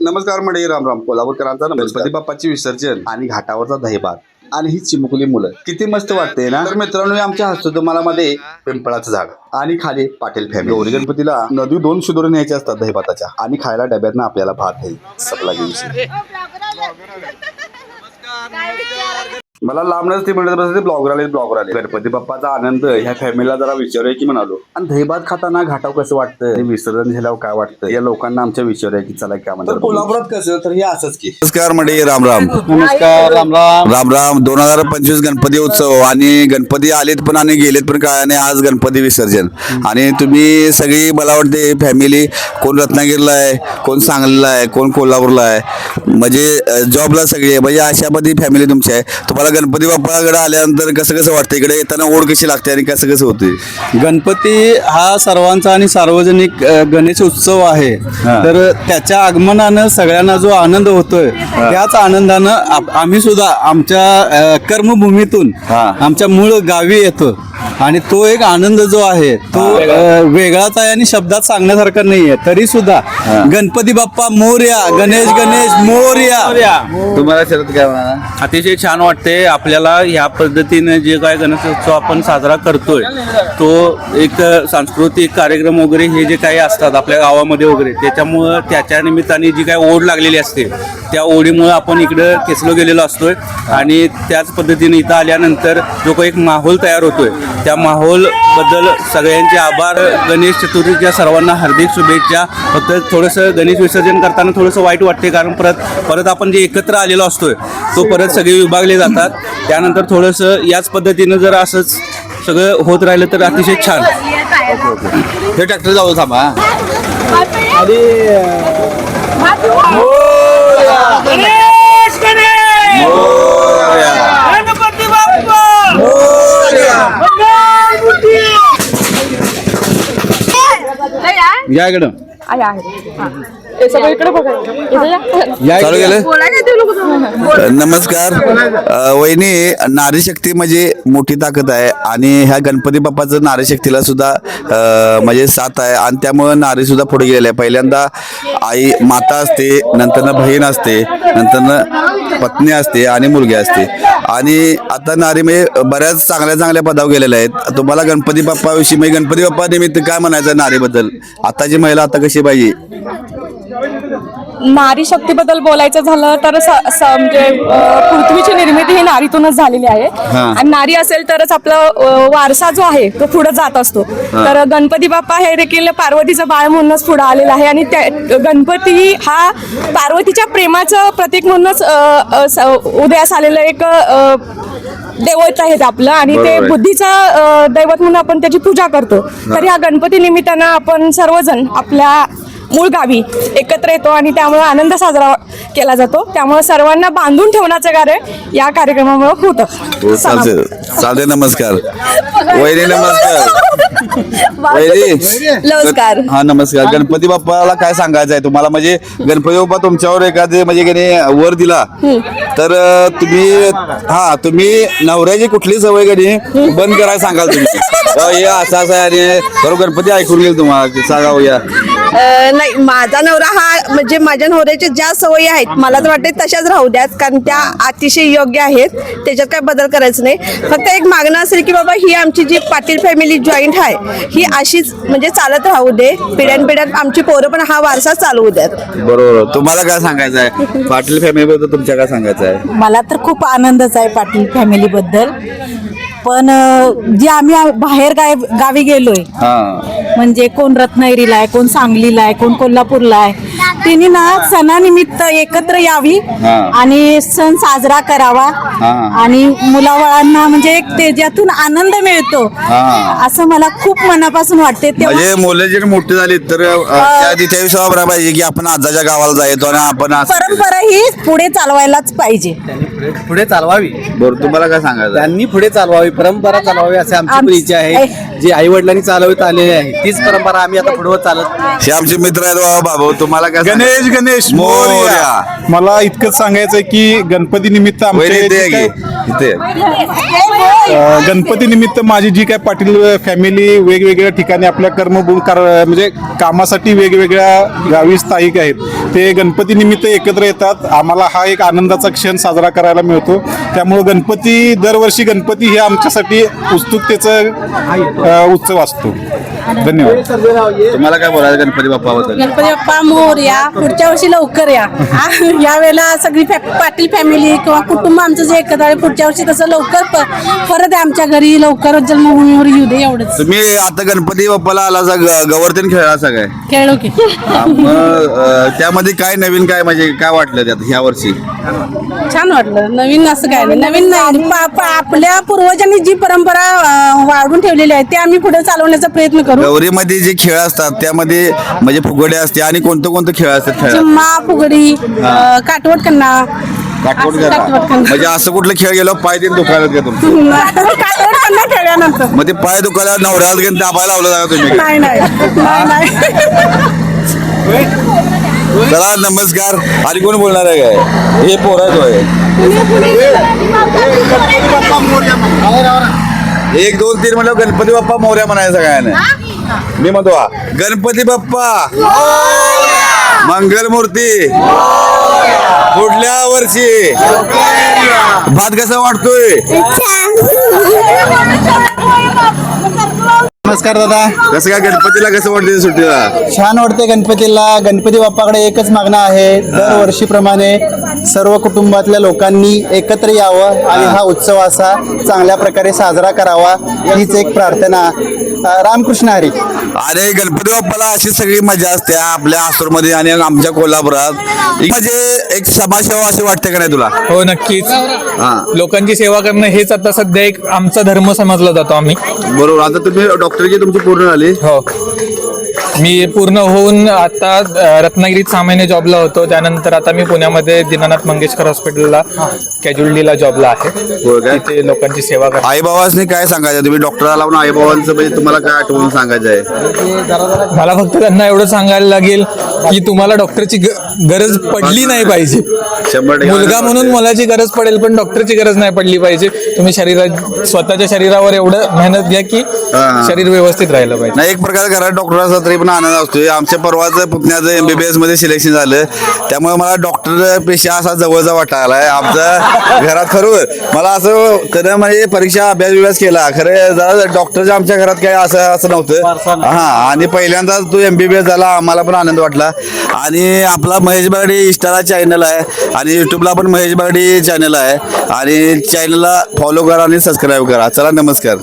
नमस्कार मंडळी राम राम कोल्हापूरकरांचा गणपती बाप्पाची विसर्जन. आणि घाटावरचा दहीभात. आणि ही चिमुकली मुलं. किती मस्त वाटते ना? तर मित्रांनो हे आमच्या हसतो तुम्हाला मध्ये पिंपळाचं झाड आणि खाली पाटील फॅमिली. गौरी गणपतीला नदी दोन शिदोरी न्यायच्या असतात दहीभाताच्या. आणि खायला डब्यात आपल्याला भात आहे सपला घेऊन. मला लांबनच ते म्हणत बसते ब्लॉगर आले ब्लॉगर आले गणपती बाप्पाचा आनंद ह्या फॅमिलीला जरा विचारूया की म्हणालो. आणि दहीभात खाताना घाटाव कसं वाटतं? विसर्जन झाल्यावर काय वाटतं? या लोकांना आमच्या विचारूया की चला काय म्हणतात कोल्हापुरात कसं? तर हे असंच की. नमस्कार मंडळी राम राम. नमस्कार राम राम. राम राम. दोन हजार पंचवीस गणपती उत्सव आणि गणपती आलेत पण आणि गेलेत पण काय आणि आज गणपती विसर्जन. आणि तुम्ही सगळी मला वाटते फॅमिली कोण रत्नागिरीला आहे कोण सांगलीला आहे कोण कोल्हापूरला आहे म्हणजे जॉबला सगळी म्हणजे अशामध्ये फॅमिली तुमची आहे. तुम्हाला गणपती बाप्पाकडे आल्यानंतर कसं कसं वाटतं? इकडे येताना ओढ कशी लागते आणि कसं कसं होते? गणपती हा सर्वांचा आणि सार्वजनिक गणेश उत्सव आहे. तर त्याच्या आगमनानं सगळ्यांना जो आनंद होतोय त्याच आनंदानं आम्ही सुद्धा आमच्या कर्मभूमीतून. आमच्या मूळ गावी येतो. आणि तो एक आनंद जो आहे तो अ, वेगळाच आहे आणि शब्दात सांगण्यासारखा नाहीये. तरी सुद्धा गणपती बाप्पा मोर्या गणेश गणेश मोर्या. तुम्हाला शरद काय म्हणा अतिशय छान वाटते. आपल्याला ह्या पद्धतीने जे काय गणेशोत्सव आपण साजरा करतोय तो एक सांस्कृतिक कार्यक्रम वगैरे हे जे काही असतात आपल्या गावामध्ये वगैरे त्याच्यामुळं त्याच्या निमित्ताने जी काय ओढ लागलेली असते त्या ओढीमुळं आपण इकडं खेचलो गेलेलो असतोय. आणि त्याच पद्धतीने इथं आल्यानंतर जो काही एक माहोल तयार होतोय त्या माहोलबद्दल सगळ्यांचे आभार. गणेश चतुर्थीच्या सर्वांना हार्दिक शुभेच्छा. फक्त थोडंसं गणेश विसर्जन करताना थोडंसं वाईट वाटते कारण परत परत आपण जे एकत्र आलेलो असतोय तो परत सगळे विभागले जातात. त्यानंतर थोडंसं याच पद्धतीनं जर असंच सगळं होत राहिलं तर अतिशय छान. हे ट्रॅक्टर जाऊ थांबा गणेश गणेश गणपती बाप्पा मंगलमूर्ती या इकडं आहे आहे हा. हे चालू. केलं? बोला काय ते लोक नमस्कार. वहिनी नारी शक्ती म्हणजे मोठी ताकद आहे आणि ह्या गणपती बाप्पाचं नारी शक्तीला सुद्धा अ, म्हणजे साथ आहे आणि त्यामुळं नारी सुद्धा पुढे गेलेली आहे. पहिल्यांदा आई माता असते नंतरनं बहीण असते नंतरनं पत्नी असते आणि मुलगी असते. आणि आता नारी म्हणजे बऱ्याच चांगल्या चांगल्या पदावर गेलेल्या आहेत. तुम्हाला गणपती बाप्पाविषयी म्हणजे गणपती बाप्पा निमित्त काय म्हणायचं नारीबद्दल? आताची महिला आता कशी पाहिजे? नारी शक्तीबद्दल बोलायचं झालं तर स- स- म्हणजे अं, पृथ्वीची निर्मिती ही नारीतूनच झालेली आहे. हा. आणि नारी असेल तरच आपला अं, वारसा जो आहे तो पुढे जात असतो. तर गणपती बाप्पा हे देखील पार्वतीचं बाळ म्हणूनच पुढे आलेलं आहे आणि त्या गणपती हा पार्वतीच्या प्रेमाचं प्रतीक म्हणूनच अं, अं, स- उदयास आलेलं एक अं, दैवत आहे ते आपलं आणि ते बरोबर. आहे. बुद्धीचा अं, दैवत म्हणून आपण त्याची पूजा करतो. तर ह्या गणपती निमित्तानं आपण सर्वजण आपल्या मूळ गावी एकत्र येतो आणि त्यामुळे आनंद साजरा केला जातो. त्यामुळे सर्वांना बांधून ठेवण्याचं कार्य या कार्यक्रमामुळे हो होतं चालते चालते नमस्कार. वहिनी नमस्कार. नमस्कार. हा नमस्कार. गणपती बाप्पाला काय सांगायचं आहे तुम्हाला? म्हणजे गणपती बाप्पा तुमच्यावर एखादे म्हणजे की नाही वर दिला तर अं, तुम्ही हा तुम्ही नवऱ्याची कुठली सवय कधी बंद करायला सांगाल तुम्ही? अं, हे असं असं आहे आणि खरं गणपती ऐकून गेल तुम्हाला. की सांगा हो या. अ, नाही माझा नवरा हा म्हणजे माझ्या नवऱ्याच्या ज्या सवयी आहेत मला तर वाटते तशाच राहू द्यात कारण त्या अतिशय योग्य आहेत. त्याच्यात काय बदल करायचं नाही. फक्त एक मागणं असेल की बाबा ही आमची जी पाटील फॅमिली जॉईंट आहे ही अशीच म्हणजे चालत राहू दे. पिढ्यानपिढ्यात आमची पोरं पण हा वारसा चालवू द्यात बरोबर. तुम्हाला काय सांगायचं आहे पाटील फॅमिली बद्दल तुमच्या काय सांगायचं आहे मला तर खूप आनंदच आहे पाटील फॅमिलीबद्दल पण अ, जे आम्ही बाहेर गाय गावी गेलोय हा. म्हणजे कोण रत्नागिरीला आहे कोण सांगलीला आहे कोण कोल्हापूरला आहे त्यांनी ना सणानिमित्त एकत्र यावी. आणि सण साजरा करावा. आणि मुलाबाळांना म्हणजे एक त्याच्यातून आनंद मिळतो हा. असं मला खूप मनापासून वाटते तेव्हा म्हणजे मुलं जर मोठी झाली तर अं, त्या तिथे पाहिजे की आपण आजाच्या गावाला जायचो आणि आपण असं- परंपरा ही पुढे चालवायलाच पाहिजे पुढे चालवावी बरं तुम्हाला काय सांगायचं? त्यांनी पुढे चालवावी परंपरा चालवावी असे आमची पण आम- इच्छा आहे जी आई वडिलांनी चालवत आलेली आहे तीच परंपरा आम्ही आता पुढे चालत हे आमचे मित्र आहेत बाबा बाबू तुम्हाला काय गणेश सांगायचं? गणेश मोरया. मला इतकंच सांगायचं आहे की गणपती निमित्त आमचे वहिनी जे काही-? इथे आहे. गणपती निमित्त माझी जी काय पाटील फॅमिली वेगवेगळ्या ठिकाणी आपल्या कर्मभूमी कार म्हणजे कामासाठी वेगवेगळ्या गावी स्थायिक आहेत. ते गणपती निमित्त एकत्र येतात. आम्हाला हा एक आनंदाचा क्षण साजरा करायला मिळतो. त्यामुळं गणपती दरवर्षी गणपती हे आमच्यासाठी उत्सुकतेचा उत्सव असतो. धन्यवाद. तुम्हाला काय बोलायचं गणपती बाप्पाबद्दल? गणपती बाप्पा मोरया पुढच्या वर्षी लवकर या. यावेळेला सगळी फॅ पाटील फॅमिली किंवा कुटुंब आमचं जे एकत्र आहे पुढच्या वर्षी तसं लवकर प- परत आहे आमच्या घरी. लवकरच जन्मभूमीवर येऊ दे एवढंच. तुम्ही आता गणपती बाप्पाला आला गवर्तन खेळला सगळे खेळू की. मग अ, त्यामध्ये काय नवीन काय म्हणजे काय वाटलं त्यात ह्या वर्षी? छान वाटलं. नवीन असं काय? नवीन नाही. पा- पा- आपल्या पूर्वजांनी जी परंपरा अं, वाढवून ठेवलेली आहे ते आम्ही पुढे चालवण्याचा प्रयत्न करू. गौरीमध्ये जे खेळ असतात त्यामध्ये म्हणजे फुगडे असते आणि कोणतं कोणतं खेळ असतात चिम्मा फुगडी अं, काटवट कन्ना काटकोट असं काटवट कन्ना म्हणजे असं कुठलं खेळ गेलो पाय तीन दुखायला का तुमचं? काटवट कन्ना खेळल्यानंतर. मग ते पाय दुखायला नवऱ्याला घेऊन दाबायला लावलं जागा तुम्ही. नाही नाही. नाही नाही. चला नमस्कार. आणि कोण बोलणार आहे काय? हे पोराच होय. एक दोन तीन म्हणलं गणपती बाप्पा मोर्या म्हणायचं सगळ्यांना. मी म्हणतो गणपती बाप्पा. मंगलमूर्ती. पुढल्या वर्षी. भात कसा वाटतोय नमस्कार दादा. कसं काय गणपतीला कसं वाटतंय सुट्टीला? छान वाटते गणपतीला. गणपती बाप्पाकडे एकच मागणं आहे. दरवर्षीप्रमाणे सर्व कुटुंबातल्या लोकांनी एकत्र यावं आणि हा उत्सव असा चांगल्या प्रकारे साजरा करावा हीच एक प्रार्थना. रामकृष्ण हरी. अरे गणपती बाप्पाला अशी सगळी मजा असते आपल्या आसूरमध्ये आणि आमच्या कोल्हापुरात. म्हणजे एक समाजसेवा अशी वाटते का नाही तुला? हो नक्कीच. हा. लोकांची सेवा करणं हेच आता सध्या एक आमचा धर्म समजला जातो आम्ही. बरोबर. आता तुम्ही डॉक्टरची तुमची पूर्ण झाली. हो. मी पूर्ण होऊन आता अ, रत्नागिरीत सहा महिने जॉबला होतो. त्यानंतर आता मी पुण्यामध्ये दीनानाथ मंगेशकर हॉस्पिटलला कॅज्युअलिटीला जॉबला आहे. काय? तिथे लोकांची सेवा करतो. आई बाबांनी काय सांगायचं? तुम्ही डॉक्टरला लावून आई बाबांचं म्हणजे तुम्हाला काय आठवून सांगायचं आहे? मला फक्त त्यांना एवढं सांगायला लागेल की तुम्हाला डॉक्टरची ग- गरज पडली नाही पाहिजे. शंभर टक्के मुलगा म्हणून मुलाची गरज पडेल पण डॉक्टरची गरज नाही पडली पाहिजे. तुम्ही शरीरा स्वतःच्या शरीरावर एवढं मेहनत घ्या की हा. शरीर व्यवस्थित राहिलं पाहिजे. नाही एक प्रकारे घरात डॉक्टर असला तरी पण आनंद असतोय. आमच्या परवाचं पुतण्याचं एमबीबीएसमध्ये सिलेक्शन झालं. त्यामुळे मला डॉक्टर पेशा असा जवळचा वाटायला आहे आमचा घरात खरोखर मला असं खरं म्हणजे परीक्षा अभ्यास बिभ्यास केला. खरं जरा डॉक्टरच्या आमच्या घरात काय असं असं नव्हतं. हा आणि पहिल्यांदा तो एमबीबीएस झाला आम्हाला पण आनंद वाटला. आणि आपला महेश बागडे इंस्टाला चॅनल आहे. आणि युट्यूबला पण महेश बागडे चॅनल आहे. आणि चॅनलला फॉलो करा आणि सबस्क्राईब करा. चला नमस्कार.